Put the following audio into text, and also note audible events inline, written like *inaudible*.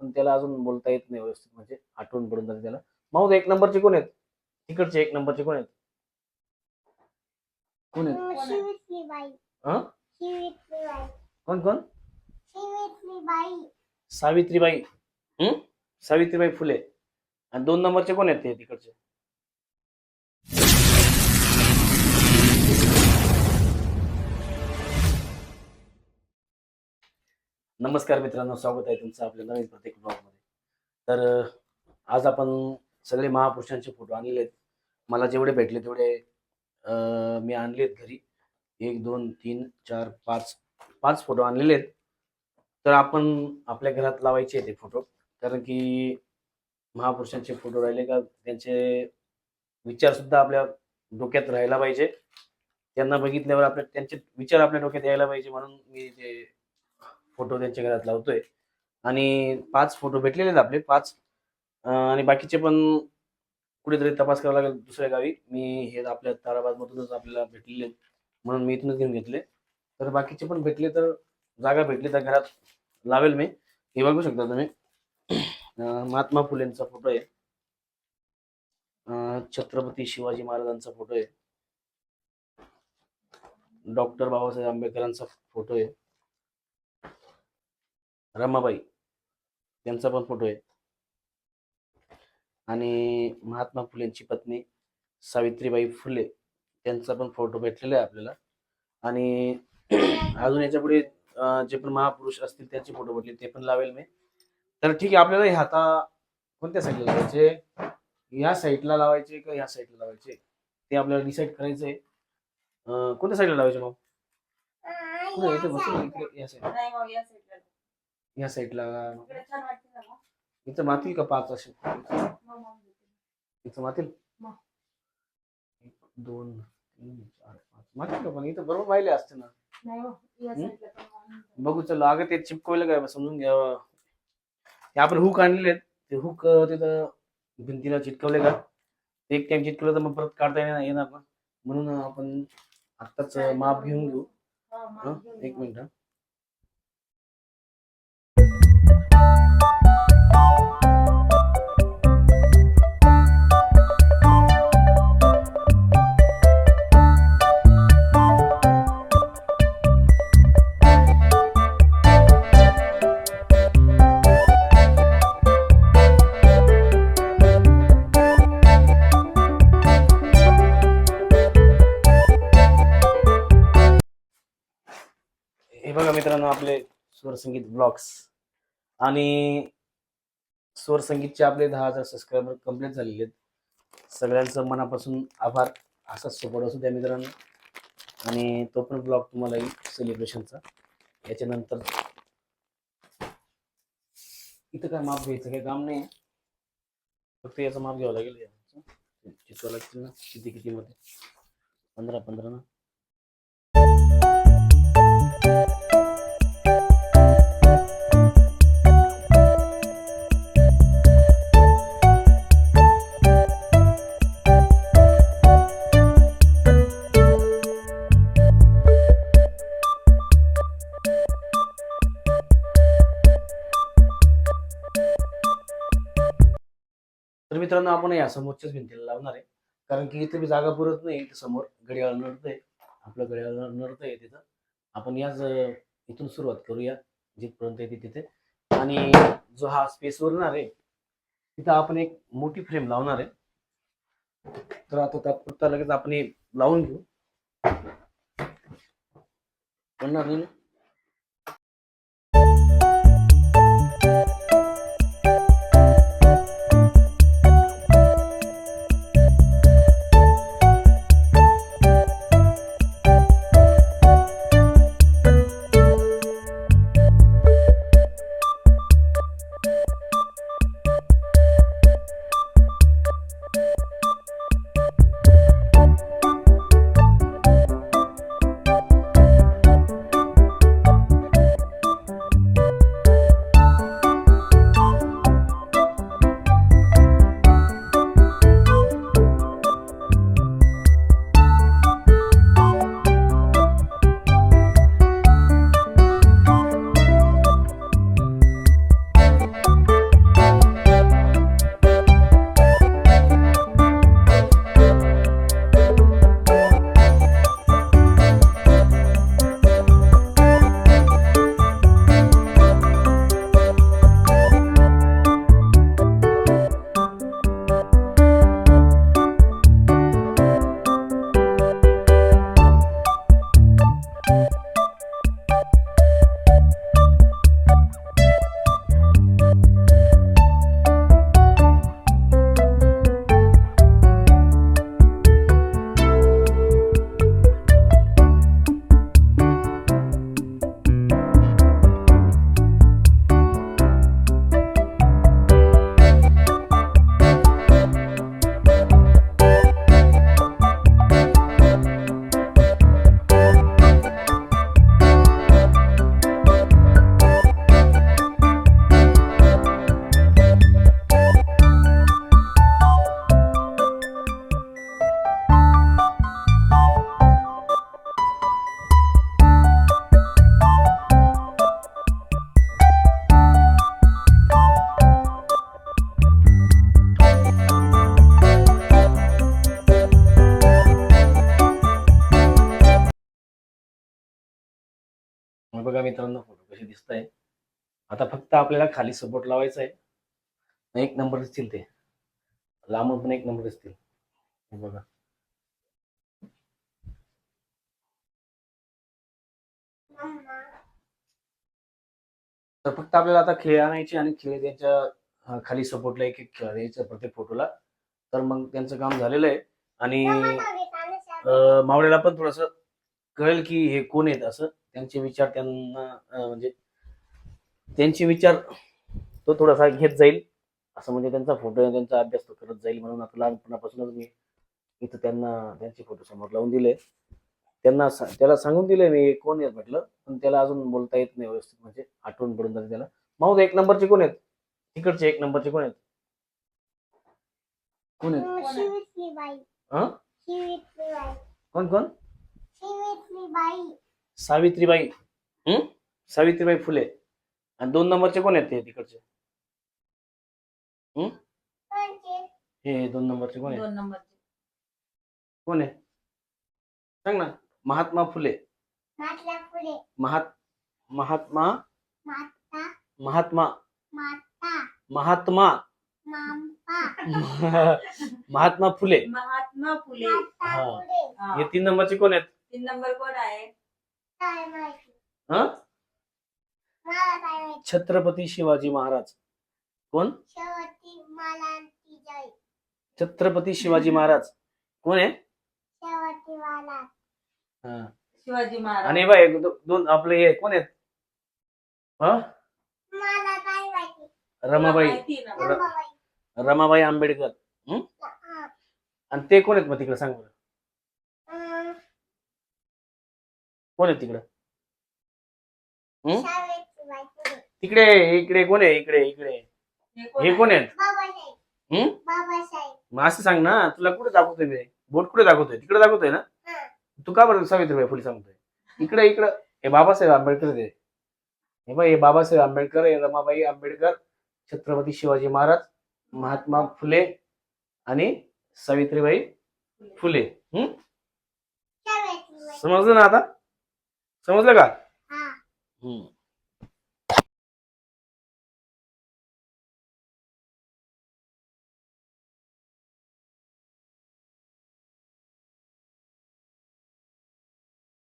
पण त्याला अजून बोलता येत नाही व्यवस्थित म्हणजे आठवण पडून जाते त्याला. माऊद एक नंबरचे कोण आहेत? तिकडचे एक नंबरचे कोण आहेत? कोण आहेत? हं? कोण कोण? सावित्रीबाई. हं? सावित्रीबाई फुले. आणि दोन नंबरचे कोण आहेत ते तिकडचे? नमस्कार मित्रांनो स्वागत आहे तुमचं आपल्या नवीन प्रत्येक ब्लॉगमध्ये तर आज आपण सगळे महापुरुषांचे फोटो आणलेले आहेत. मला जेवढे भेटले तेवढे मी आणलेत घरी. एक दोन तीन चार पाच पाच फोटो आणलेले आहेत. तर आपण आपल्या घरात लावायचे ते फोटो कारण की महापुरुषांचे फोटो राहिले का त्यांचे विचार सुद्धा आपल्या डोक्यात राहायला पाहिजे. त्यांना बघितल्यावर आपल्या त्यांचे विचार आपल्या डोक्यात यायला पाहिजे म्हणून मी ते फोटो त्यांच्या घरात लावतोय. आणि पाच फोटो भेटलेले आहेत आपले पाच. आणि बाकीचे पण कुठेतरी तपास करावा लागेल दुसऱ्या गावी. मी हे आपल्या ताराबादमधूनच आपल्याला भेटलेले म्हणून मी इथूनच घेऊन घेतले. तर बाकीचे पण भेटले तर जागा भेटली तर घरात लावेल मी. हे बघू शकता तुम्ही. महात्मा फुलेंचा फोटो आहे. छत्रपती शिवाजी महाराजांचा फोटो आहे. डॉक्टर बाबासाहेब आंबेडकरांचा फोटो आहे. रमाबाई त्यांचा पण फोटो आहे. आणि महात्मा फुलेंची पत्नी सावित्रीबाई फुले त्यांचा पण फोटो भेटलेला आहे आपल्याला. आणि *clears throat* अजून याच्यापुढे जे पण महापुरुष असतील त्यांचे फोटो भेटले ते पण लावेल मी. तर ठीक आहे आपल्याला हे आता कोणत्या साईडला लावायचे? या साईडला लावायचे का या साईडला लावायचे? ते आपल्याला डिसाईड करायचं आहे अं, कोणत्या साईडला लावायचे मग? या साईडला या साईडला. इथं मातील का पाच असे. इथं मातील दोन तीन चार पाच. मातील का पण? इथं बरोबर पाहिले असते ना. हो. बघू चला अगं ते चिपकवलं काय समजून घ्यावं. हे आपण हुक आणलेले आहेत ते हुक तिथं भिंतीला चिटकवले का? एक टाइम चिटकवलं तर मग परत काढता येणार येणार ना? म्हणून आपण आत्ताच माप घेऊन घेऊ. हा, एक. मिनिट. स्वरसंगीत ब्लॉग्स. आणि स्वरसंगीतचे आपले दहा हजार सबस्क्रायबर कंप्लीट झालेले आहेत. सगळ्यांचं मनापासून आभार. असाच सपोर्ट असू द्या मित्रांनो. आणि तो पण ब्लॉग तुम्हाला येईल सेलिब्रेशनचा याच्यानंतर इथं काय माप घ्यायचं काही काम नाही. फक्त याचं माप घ्यावं लागेल याचं. लागतील ना किती किती मध्ये पंधरा पंधरा ना? मित्रांनो आपण या समोरच्याच भिंतीला लावणार आहे. कारण की इथे बी जागा पुरत नाही इथे समोर घड्याळ नडतंय आपलं घड्याळ नडतंय तिथं. आपण याच इथून सुरुवात करूया जिथपर्यंत येते तिथे. आणि जो हा स्पेस उरणार आहे तिथं आपण एक मोठी फ्रेम लावणार आहे. तर आता तात्पुरता लगेच आपण लावून घेऊ. बघा मित्रांनो फोटो कसे दिसत आहे आता फक्त आपल्याला खाली सपोर्ट लावायचा आहे. एक नंबर दिसतील ते. लांबून पण एक नंबर दिसतील. बघा. तर फक्त आपल्याला आता खेळ आणायचे आणि खेळ त्यांच्या खाली सपोर्टला एक एक खेळ द्यायचा प्रत्येक फोटोला तर मग त्यांचं काम झालेलं आहे. आणि मावळ्याला पण थोडस कळेल की हे कोण आहेत असं. त्यांचे विचार त्यांना म्हणजे त्यांचे विचार तो थोडासा घेत जाईल. असं म्हणजे त्यांचा फोटो त्यांचा अभ्यास तो करत जाईल म्हणून आता लहानपणापासूनच मी इथं त्यांना त्यांचे फोटो समोर लावून दिले. त्यांना त्याला सांगून दिले मी कोण आहेत? म्हटलं. पण त्याला अजून बोलता येत नाही व्यवस्थित म्हणजे आठवण पडून जाते त्याला. माऊद एक नंबरचे कोण आहेत? तिकडचे एक नंबरचे कोण आहेत? कोण आहेत? हा कोण कोण? सावित्रीबाई. हं सावित्रीबाई फुले. आणि दोन नंबरचे कोण आहेत ते तिकडचे? कोणचे हे दोन नंबरचे कोण दोन नंबरचे. कोण आहे? सांग ना. महात्मा फुले. मातला महात महात्मा? माता महात्मा. माता महात्मा. मांपा *laughs* महात्मा फुले. महात्मा फुले. माता हा. हा. तीन नंबरचे कोण आहेत? तीन नंबर कोण आहे? हा? मला काय माहिती छत्रपती शिवाजी महाराज. कोण? छत्रपती शिवाजी महाराज. कोण आहे हा. शिवाजी महाराज. आणि बाय दो- दोन आपले हे कोण आहेत? हा? मला काय माहिती. रमाबाई. रमाबाई रमाबाई. आंबेडकर. हा. आणि ते कोण आहेत मग तिकडे सांग बरं. कोण आहे तिकडे? हम्म? तिकडे इकडे कोण आहे? इकडे इकडे. हे कोण आहे? आहेत मग असं सांग ना तुला कुठे दाखवतोय मी? बोट कुठे दाखवतोय? तिकडे दाखवतोय ना? तू का बरं सावित्रीबाई फुले सांगतोय? इकडे इकडे. हे बाबासाहेब आंबेडकर दे हे. बाई हे बाबासाहेब आंबेडकर हे रमाबाई आंबेडकर छत्रपती शिवाजी महाराज महात्मा फुले आणि सावित्रीबाई फुले. हम्म? समजलं ना आता? समजलं का? हा. हं